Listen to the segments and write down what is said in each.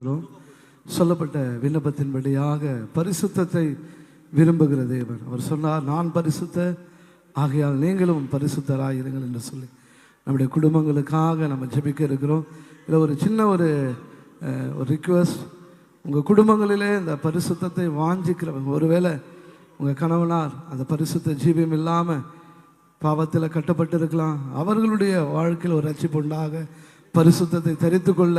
இருக்கிறோம். சொல்லப்பட்ட விண்ணப்பத்தின்படியாக பரிசுத்தத்தை விரும்புகிற தேவன். அவர் சொன்னார் நான் பரிசுத்த ஆகையால் நீங்களும் பரிசுத்தராக இருங்கள் என்று சொல்லி. நம்முடைய குடும்பங்களுக்காக நம்ம ஜெபிக்க இருக்கிறோம். இதில் ஒரு சின்ன ஒரு ஒரு ரிக்வஸ்ட் உங்கள் குடும்பங்களிலே இந்த பரிசுத்தத்தை வாஞ்சிக்கிறவங்க ஒருவேளை உங்கள் கணவனார் அந்த பரிசுத்த ஜீவியம் இல்லாமல் பாவத்தில் கட்டப்பட்டிருக்கலாம். அவர்களுடைய வாழ்க்கையில் ஒரு ரட்சிப்பு உண்டாக பரிசுத்தத்தை தரித்து கொள்ள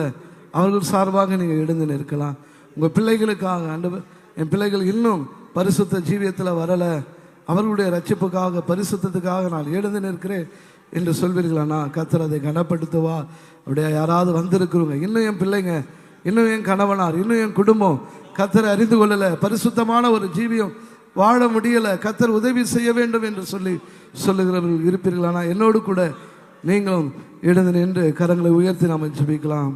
அவர்கள் சார்பாக நீங்கள் எழுந்து நிற்கலாம். உங்கள் பிள்ளைகளுக்காக ஆண்டவர் என் பிள்ளைகள் இன்னும் பரிசுத்த ஜீவியத்தில் வரலை. அவர்களுடைய ரட்சிப்புக்காக பரிசுத்தத்துக்காக நான் எழுந்து நிற்கிறேன் என்று சொல்வீர்களானா கத்தர் அதை கனப்படுத்துவா. அப்படியே யாராவது வந்திருக்கிறவங்க இன்னும் என் பிள்ளைங்க இன்னும் என் கணவனார் இன்னும் என் குடும்பம் கத்தரை அறிந்து கொள்ளலை. பரிசுத்தமான ஒரு ஜீவியம் வாழ முடியலை. கத்தர் உதவி செய்ய வேண்டும் என்று சொல்லி சொல்லுகிறவர்கள் இருப்பீர்களானா என்னோடு கூட நீங்களும் எழுந்து நின்று கரங்களை உயர்த்தி நாம் ஜபிக்கலாம்.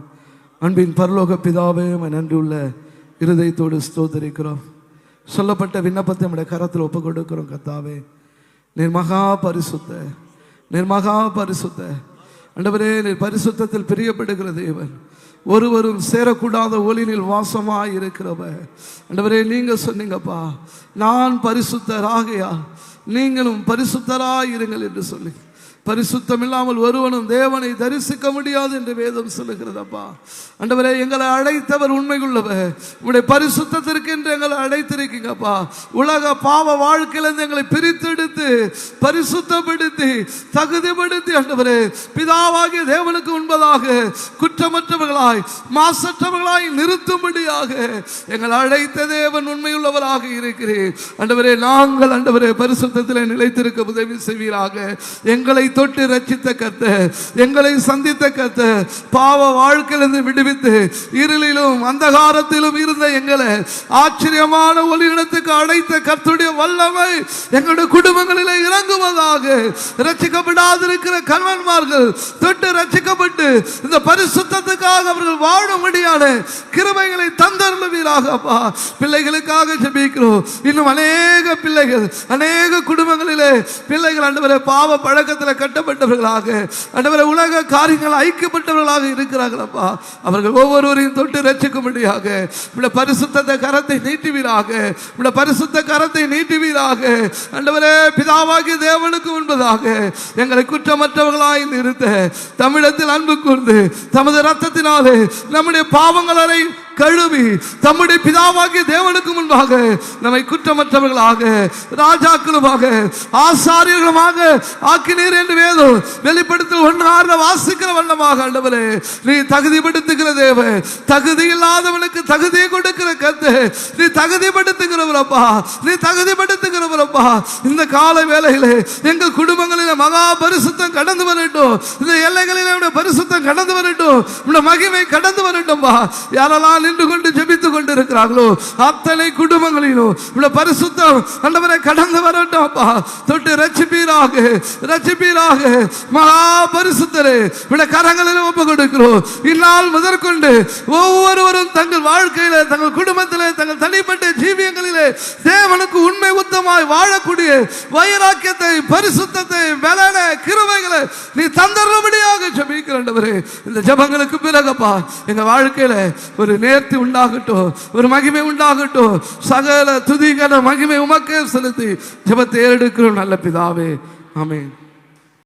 அன்பின் பரலோக பிதாவே உம்மை நன்றியுள்ள இருதயத்தோடு ஸ்தோதரிக்கிறோம் சொல்லப்பட்ட விண்ணப்பத்தை நம்முடைய கரத்தில் ஒப்பு கொடுக்கிறோம் கத்தாவே நீர் மகா பரிசுத்த நீர் மகா பரிசுத்த. அண்டவரே நீர் பரிசுத்தத்தில் பிரியப்படுகிற தேவன். ஒருவரும் சேரக்கூடாத ஒளினில் வாசமாக இருக்கிறவர். அண்டவரே நீங்கள் சொன்னீங்கப்பா நான் பரிசுத்தராகையா? நீங்களும் பரிசுத்தராக இருங்கள் என்று சொல்லி. பரிசுத்தம் இல்லாமல் ஒருவனும் தேவனை தரிசிக்க முடியாது என்று வேதம் சொல்லுகிறதப்பா அண்டவரே எங்களை அழைத்தவர் உண்மையுள்ளவர். உடைய பரிசுத்தத்திற்கு என்று எங்களை அழைத்திருக்கீங்கப்பா உலக பாவ வாழ்க்கையிலிருந்து எங்களை பிரித்தெடுத்து பரிசுத்தப்படுத்தி தகுதிப்படுத்தி ஆண்டவரே. பிதாவாகிய தேவனுக்கு உண்பதாக குற்றமற்றவர்களாய் மாசற்றவர்களாய் நிறுத்தும்படியாக எங்களை அழைத்த தேவன் உண்மையுள்ளவராக இருக்கிறேன் ஆண்டவரே நாங்கள் ஆண்டவரே பரிசுத்தத்தில் நிலைத்திருக்க உதவி செய்வீராக. எங்களை தொட்டு ரச்சித்த கத்த எங்களை சந்தித்த கத்த பாவ வாழ்க்கையிலிருந்து விடுவித்து இருளிலும் அந்தகாரத்திலும் இருந்த எங்களை ஆச்சரியமான ஒளியிடத்துக்கு அழைத்த கத்துடைய வல்லமை எங்களுடைய குடும்பங்களிலே இறங்குவதாக ரச்சிக்கப்படாதிருக்கிற கணவன்மார்கள் தொட்டு ரச்சிக்கப்பட்டு இந்த பரிசுத்தத்துக்காக அவர்கள் வாழும்படியான கிருமைகளை தந்தருளுவீராக அப்பா. பிள்ளைகளுக்காக ஜபிக்கிறோம். இன்னும் அநேக பிள்ளைகள் அநேக குடும்பங்களிலே பிள்ளைகள் அன்று பாவ பழக்கத்தில் கட்டப்பட்டவர்களாக ஆண்டவரே உலக காரியங்கள் ஐக்கியப்பட்டவர்களாக இருக்கிறார்களப்பா. அவர்கள் ஒவ்வொருவரையும் தொட்டு ரட்சிக்கும்படியாக உள்ள பரிசுத்த கரத்தை நீட்டுவீராக இப்படி பரிசுத்த கரத்தை நீட்டுவீராக. ஆண்டவரே பிதாவாகிய தேவனுக்கு முன்பதாக எங்களை குற்றமற்றவர்களாய் நிறுத்த தமிழத்தில் அன்பு கூர்ந்து தமது ரத்தத்தினாலே நம்முடைய பாவங்களை கழுவி தம்முடைய பிதாவாகிய தேவனுக்கு முன்பாக நம்மை குற்றமற்றவர்களாக ராஜாக்களுமாக ஆசாரியர்களுமாக ஆக்கினீர் என்று வேதம் வெளிப்படுத்த ஒன்றாக வாசிக்கிற வண்ணமாக ஆண்டவரே நீ தகுதிப்படுத்துகிற தேவ தகுதி இல்லாதவனுக்கு தகுதியை கொடுக்கிற கத்து நீ தகுதிப்படுத்துகிறவரப்பா நீ தகுதிப்படுத்துகிறவரப்பா இந்த கால வேலையிலே எங்கள் குடும்பங்களில் மகா பரிசுத்தம் கடந்து வரட்டும். இந்த எல்லைகளில் பரிசுத்தம் கடந்து வரட்டும். இந்த மகிமை கடந்து வரட்டும்பா. யாரெல்லாம் நின்று கொண்டு ஜெபித்துக் கொண்டு இருக்கிறார்களோ அத்தனை குடும்பங்களிலும் இவ்வளவு பரிசுத்தம் ஆண்டவரை கடந்து வரட்டும் அப்பா. தொட்டு ரச்சிப்பீராக ரச்சிப்பீராக மகா பரிசுத்தரே இவ்வளவு கரங்களிலும் ஒப்பு கொடுக்கிறோம். இந்நாள் முதற்கொண்டு ஒவ்வொருவரும் தங்கள் வாழ்க்கையில தங்கள் குடும்பத்திலே தங்கள் தனிப்பட்ட ஜீவியங்களிலே தேவனுக்கு உண்மை உத்தமாய் வாழக்கூடிய வைராக்கியத்தை பரிசுத்தத்தை பலன கிருவைகளை நீ தந்தரபடியாக ஜெபிக்கிறண்டவரே இந்த ஜபங்களுக்கு பிறகப்பா எங்க வாழ்க்கையில ஒரு உயர்த்தி உண்டாகட்டும். ஒரு மகிமை உண்டாகட்டும். சகல துதிகர மகிமை உமக்கே செலுத்தி ஜபத்தை ஏறெடுக்கிறோம் நல்ல பிதாவே. ஆமென்.